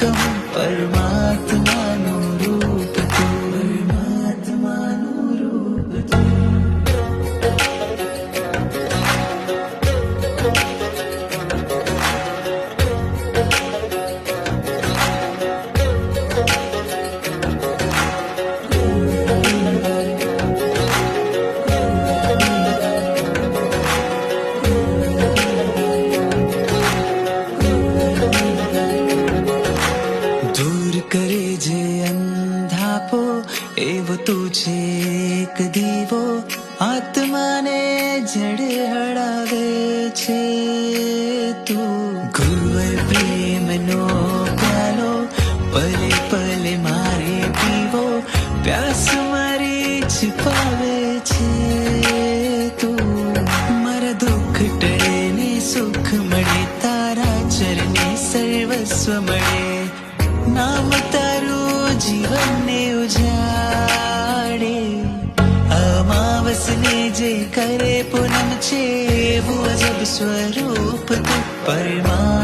कहूँ परमात्मा नु रूप तू परमात्मा नु रूप तू Thank you. કરે જે અંધાપો એવો તું છે એક દીવો આત્માને જડે હળાવે છે તું ગુરુવર પ્રેમનો પ્યાલો પલે પલે મારે પીવો પ્યાસ મારી છુપાવે છે તું મારા દુઃખ ટળે સુખ મળે તારા સર્વસ્વ મળે નામ તારું જીવનને ઉજાડે અમાવસને જે કરે પૂનમ છે એવું અજબ સ્વરૂપ તું પરમાત્માનું રૂપ